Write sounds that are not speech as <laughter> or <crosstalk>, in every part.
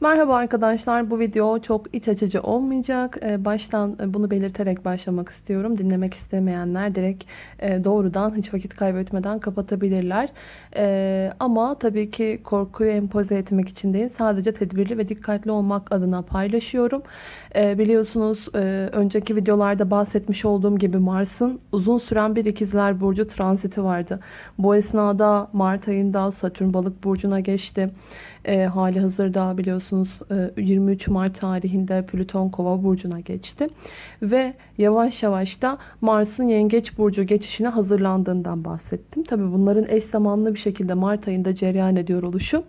Merhaba arkadaşlar. Bu video çok iç açıcı olmayacak. Ee, Baştan e, bunu belirterek başlamak istiyorum. Dinlemek istemeyenler direkt e, doğrudan hiç vakit kaybetmeden kapatabilirler. Ee, Ama tabii ki korkuyu empoze etmek için değil. Sadece tedbirli ve dikkatli olmak adına paylaşıyorum. Ee, Biliyorsunuz e, önceki videolarda bahsetmiş olduğum gibi Mars'ın uzun süren bir ikizler burcu transiti vardı. Bu esnada Mart ayında Satürn balık burcuna geçti. E, hali hazırda biliyorsunuz e, 23 Mart tarihinde Plüton Kova burcuna geçti ve yavaş yavaş da Mars'ın Yengeç burcu geçişine hazırlandığından bahsettim. Tabii bunların eş zamanlı bir şekilde Mart ayında cereyan ediyor oluşu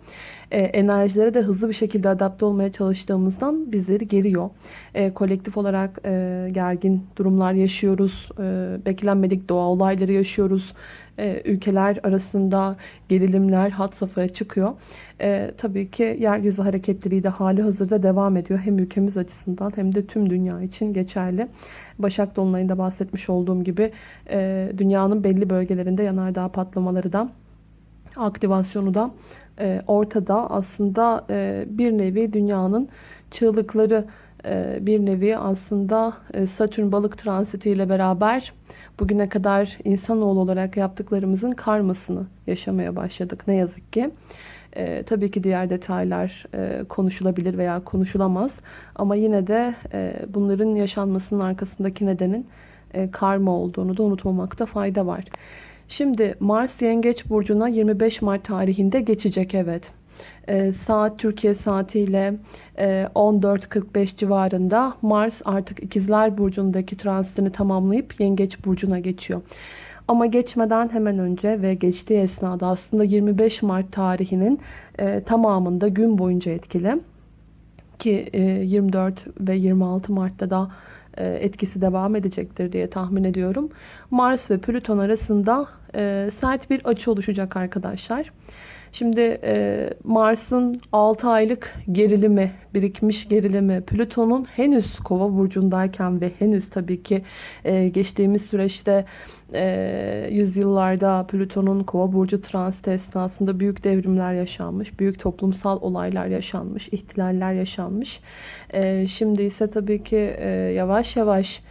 e, enerjilere de hızlı bir şekilde adapte olmaya çalıştığımızdan bizleri geriyor. E, kolektif olarak e, gergin durumlar yaşıyoruz. E, beklenmedik doğa olayları yaşıyoruz. E, ülkeler arasında gerilimler had safhaya çıkıyor. E, tabii ki yeryüzü hareketleri de hali hazırda devam ediyor. Hem ülkemiz açısından hem de tüm dünya için geçerli. Başak Dolunay'ında bahsetmiş olduğum gibi e, dünyanın belli bölgelerinde yanardağ patlamaları da aktivasyonu da e, ortada. Aslında e, bir nevi dünyanın çığlıkları bir nevi aslında e, Satürn balık transitiyle beraber bugüne kadar insanoğlu olarak yaptıklarımızın karmasını yaşamaya başladık ne yazık ki. E, tabii ki diğer detaylar e, konuşulabilir veya konuşulamaz ama yine de e, bunların yaşanmasının arkasındaki nedenin e, karma olduğunu da unutmamakta fayda var. Şimdi Mars Yengeç Burcu'na 25 Mart tarihinde geçecek evet. E, saat Türkiye saatiyle e, 14.45 civarında Mars artık İkizler Burcu'ndaki transitini tamamlayıp Yengeç Burcu'na geçiyor. Ama geçmeden hemen önce ve geçtiği esnada aslında 25 Mart tarihinin e, tamamında gün boyunca etkili. Ki e, 24 ve 26 Mart'ta da e, etkisi devam edecektir diye tahmin ediyorum. Mars ve Plüton arasında e, sert bir açı oluşacak arkadaşlar. Şimdi e, Mars'ın 6 aylık gerilimi, birikmiş gerilimi, Plüton'un henüz Kova burcundayken ve henüz tabii ki e, geçtiğimiz süreçte e, yüzyıllarda Plüton'un Kova burcu transit esnasında büyük devrimler yaşanmış, büyük toplumsal olaylar yaşanmış, ihtilaller yaşanmış. E, şimdi ise tabii ki e, yavaş yavaş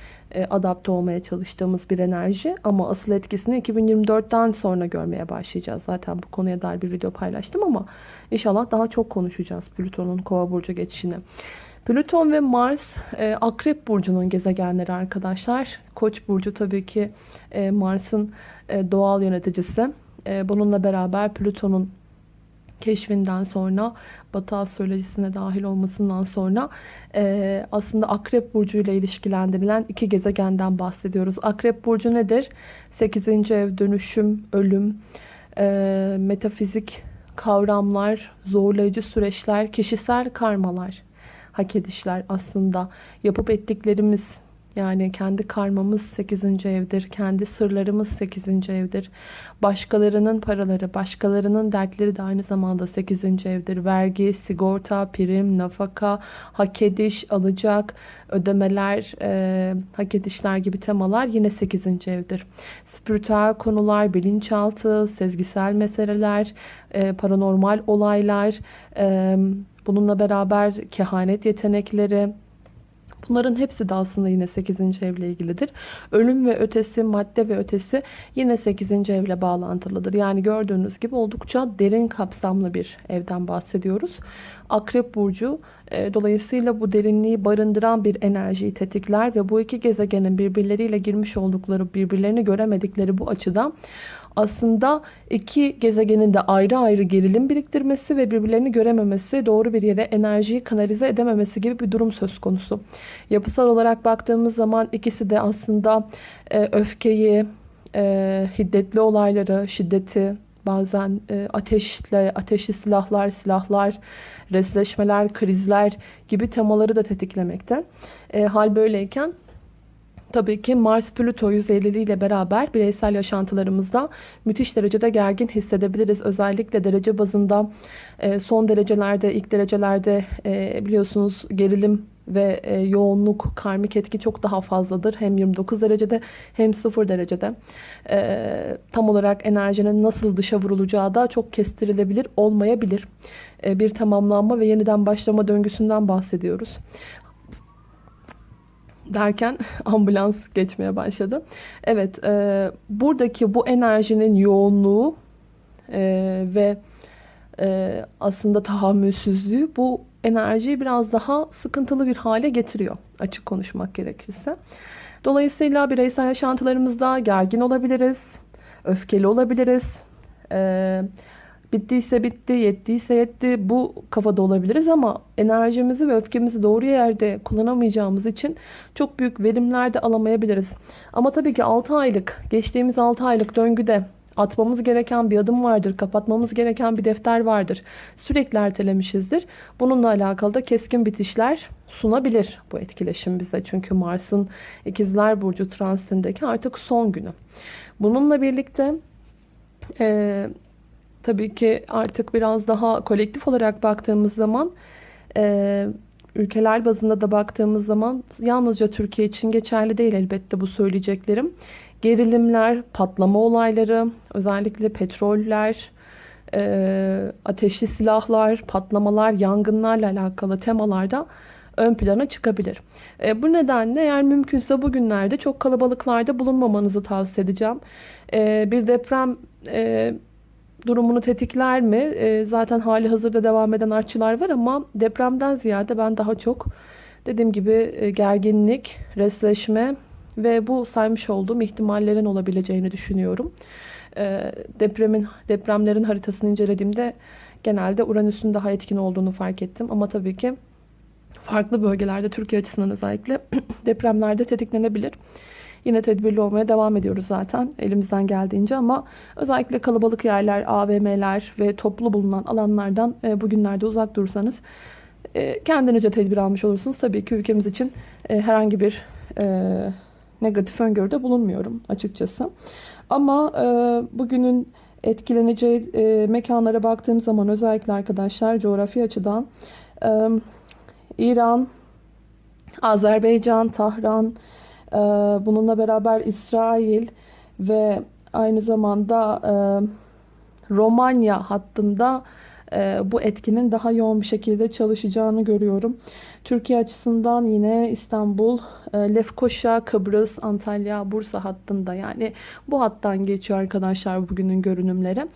adapte olmaya çalıştığımız bir enerji ama asıl etkisini 2024'ten sonra görmeye başlayacağız. Zaten bu konuya dair bir video paylaştım ama inşallah daha çok konuşacağız Plüton'un Kova burcu geçişini. Plüton ve Mars e, Akrep burcunun gezegenleri arkadaşlar. Koç burcu tabii ki e, Mars'ın e, doğal yöneticisi. E, bununla beraber Plüton'un keşfinden sonra Batı astrolojisine dahil olmasından sonra e, aslında Akrep Burcu ile ilişkilendirilen iki gezegenden bahsediyoruz. Akrep Burcu nedir? 8. ev dönüşüm, ölüm, e, metafizik kavramlar, zorlayıcı süreçler, kişisel karmalar, hak edişler aslında yapıp ettiklerimiz yani kendi karmamız 8. evdir. Kendi sırlarımız 8. evdir. Başkalarının paraları, başkalarının dertleri de aynı zamanda 8. evdir. Vergi, sigorta, prim, nafaka, hak ediş, alacak, ödemeler, e, hak edişler gibi temalar yine 8. evdir. Spiritüel konular, bilinçaltı, sezgisel meseleler, e, paranormal olaylar, e, bununla beraber kehanet yetenekleri, Bunların hepsi de aslında yine 8. evle ilgilidir. Ölüm ve ötesi, madde ve ötesi yine 8. evle bağlantılıdır. Yani gördüğünüz gibi oldukça derin kapsamlı bir evden bahsediyoruz. Akrep burcu e, dolayısıyla bu derinliği barındıran bir enerjiyi tetikler ve bu iki gezegenin birbirleriyle girmiş oldukları, birbirlerini göremedikleri bu açıdan aslında iki gezegenin de ayrı ayrı gerilim biriktirmesi ve birbirlerini görememesi, doğru bir yere enerjiyi kanalize edememesi gibi bir durum söz konusu. Yapısal olarak baktığımız zaman ikisi de aslında e, öfkeyi, e, hiddetli olayları, şiddeti, bazen e, ateşle, ateşli silahlar, silahlar, resleşmeler, krizler gibi temaları da tetiklemekte. E, hal böyleyken Tabii ki Mars-Plüto 150 ile beraber bireysel yaşantılarımızda müthiş derecede gergin hissedebiliriz. Özellikle derece bazında e, son derecelerde, ilk derecelerde e, biliyorsunuz gerilim ve e, yoğunluk, karmik etki çok daha fazladır. Hem 29 derecede hem 0 derecede. E, tam olarak enerjinin nasıl dışa vurulacağı da çok kestirilebilir olmayabilir. E, bir tamamlanma ve yeniden başlama döngüsünden bahsediyoruz derken <laughs> ambulans geçmeye başladı. Evet, e, buradaki bu enerjinin yoğunluğu e, ve e, aslında tahammülsüzlüğü bu enerjiyi biraz daha sıkıntılı bir hale getiriyor açık konuşmak gerekirse. Dolayısıyla bireysel yaşantılarımızda gergin olabiliriz, öfkeli olabiliriz. E, bittiyse bitti, yettiyse yetti bu kafada olabiliriz ama enerjimizi ve öfkemizi doğru yerde kullanamayacağımız için çok büyük verimler de alamayabiliriz. Ama tabii ki 6 aylık, geçtiğimiz 6 aylık döngüde atmamız gereken bir adım vardır, kapatmamız gereken bir defter vardır. Sürekli ertelemişizdir. Bununla alakalı da keskin bitişler sunabilir bu etkileşim bize. Çünkü Mars'ın ikizler Burcu transitindeki artık son günü. Bununla birlikte e, tabii ki artık biraz daha kolektif olarak baktığımız zaman e, ülkeler bazında da baktığımız zaman yalnızca Türkiye için geçerli değil elbette bu söyleyeceklerim. Gerilimler, patlama olayları, özellikle petroller, e, ateşli silahlar, patlamalar, yangınlarla alakalı temalarda ön plana çıkabilir. E, bu nedenle eğer mümkünse bugünlerde çok kalabalıklarda bulunmamanızı tavsiye edeceğim. E, bir deprem e, durumunu tetikler mi? E, zaten hali hazırda devam eden artçılar var ama depremden ziyade ben daha çok dediğim gibi e, gerginlik, resleşme ve bu saymış olduğum ihtimallerin olabileceğini düşünüyorum. E, depremin depremlerin haritasını incelediğimde genelde Uranüs'ün daha etkin olduğunu fark ettim ama tabii ki farklı bölgelerde Türkiye açısından özellikle <clears throat> depremlerde tetiklenebilir. Yine tedbirli olmaya devam ediyoruz zaten elimizden geldiğince ama özellikle kalabalık yerler, AVM'ler ve toplu bulunan alanlardan e, bugünlerde uzak durursanız e, kendinizce tedbir almış olursunuz. Tabii ki ülkemiz için e, herhangi bir negatif öngörüde bulunmuyorum açıkçası. Ama bugünün etkileneceği mekanlara baktığım zaman özellikle arkadaşlar coğrafi açıdan İran, Azerbaycan, Tahran, ee, bununla beraber İsrail ve aynı zamanda e, Romanya hattında e, bu etkinin daha yoğun bir şekilde çalışacağını görüyorum. Türkiye açısından yine İstanbul, e, Lefkoşa, Kıbrıs, Antalya, Bursa hattında yani bu hattan geçiyor arkadaşlar bugünün görünümleri.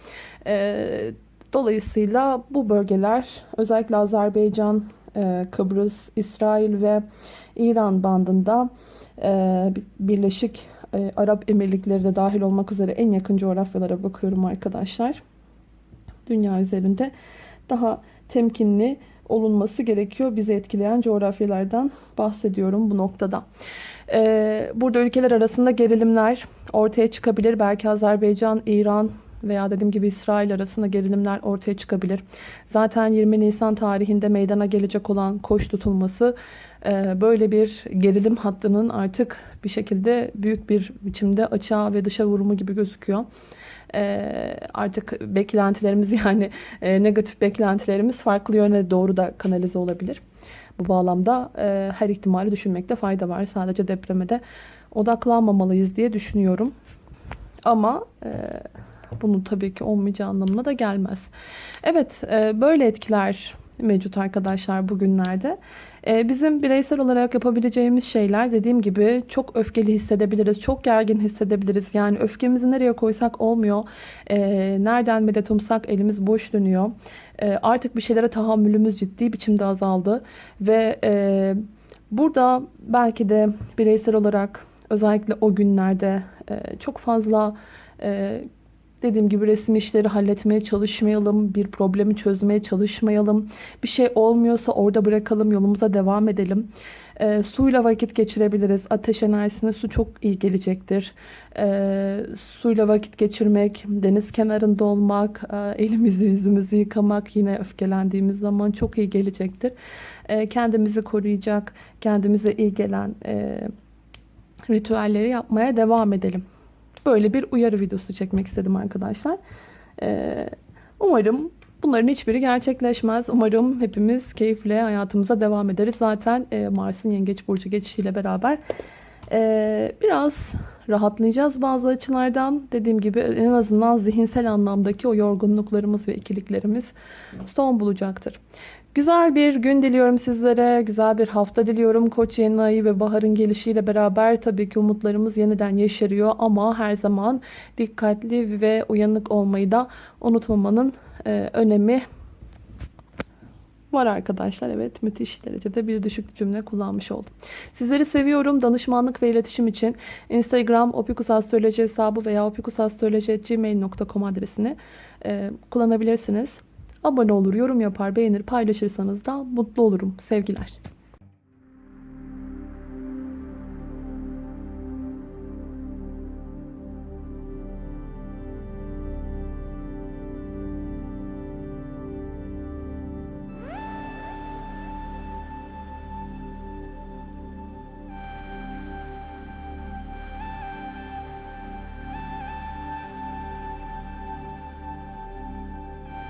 Dolayısıyla bu bölgeler özellikle Azerbaycan, Kıbrıs, İsrail ve İran bandında e, Birleşik e, Arap Emirlikleri de dahil olmak üzere en yakın coğrafyalara bakıyorum arkadaşlar. Dünya üzerinde daha temkinli olunması gerekiyor. Bizi etkileyen coğrafyalardan bahsediyorum bu noktada. E, burada ülkeler arasında gerilimler ortaya çıkabilir. Belki Azerbaycan, İran, veya dediğim gibi İsrail arasında gerilimler ortaya çıkabilir. Zaten 20 Nisan tarihinde meydana gelecek olan koş tutulması e, böyle bir gerilim hattının artık bir şekilde büyük bir biçimde açığa ve dışa vurumu gibi gözüküyor. E, artık beklentilerimiz <laughs> yani e, negatif beklentilerimiz farklı yöne doğru da kanalize olabilir. Bu bağlamda her ihtimali düşünmekte fayda var. Sadece depreme de odaklanmamalıyız diye düşünüyorum. Ama bunun tabii ki olmayacağı anlamına da gelmez. Evet böyle etkiler mevcut arkadaşlar bugünlerde. Ee, bizim bireysel olarak yapabileceğimiz şeyler dediğim gibi çok öfkeli hissedebiliriz. Çok gergin hissedebiliriz. Yani öfkemizi nereye koysak olmuyor. Ee, nereden medet umsak elimiz boş dönüyor. Ee, artık bir şeylere tahammülümüz ciddi biçimde azaldı. Ve e, burada belki de bireysel olarak özellikle o günlerde e, çok fazla e, Dediğim gibi resim işleri halletmeye çalışmayalım. Bir problemi çözmeye çalışmayalım. Bir şey olmuyorsa orada bırakalım. Yolumuza devam edelim. E, suyla vakit geçirebiliriz. Ateş enerjisine su çok iyi gelecektir. E, suyla vakit geçirmek, deniz kenarında olmak, e, elimizi yüzümüzü yıkamak yine öfkelendiğimiz zaman çok iyi gelecektir. E, kendimizi koruyacak, kendimize iyi gelen e, ritüelleri yapmaya devam edelim. Böyle bir uyarı videosu çekmek istedim arkadaşlar. Ee, umarım Bunların hiçbiri gerçekleşmez. Umarım hepimiz keyifle hayatımıza devam ederiz. Zaten e, Mars'ın Yengeç Burcu geçişiyle beraber e, biraz rahatlayacağız bazı açılardan. Dediğim gibi en azından zihinsel anlamdaki o yorgunluklarımız ve ikiliklerimiz son bulacaktır. Güzel bir gün diliyorum sizlere. Güzel bir hafta diliyorum. Koç yeni ayı ve baharın gelişiyle beraber tabii ki umutlarımız yeniden yeşeriyor ama her zaman dikkatli ve uyanık olmayı da unutmamanın e, önemi var arkadaşlar. Evet müthiş derecede bir düşük cümle kullanmış oldum. Sizleri seviyorum. Danışmanlık ve iletişim için Instagram opikusastroloji hesabı veya opikusastroloji.gmail.com adresini e, kullanabilirsiniz. Abone olur, yorum yapar, beğenir, paylaşırsanız da mutlu olurum. Sevgiler.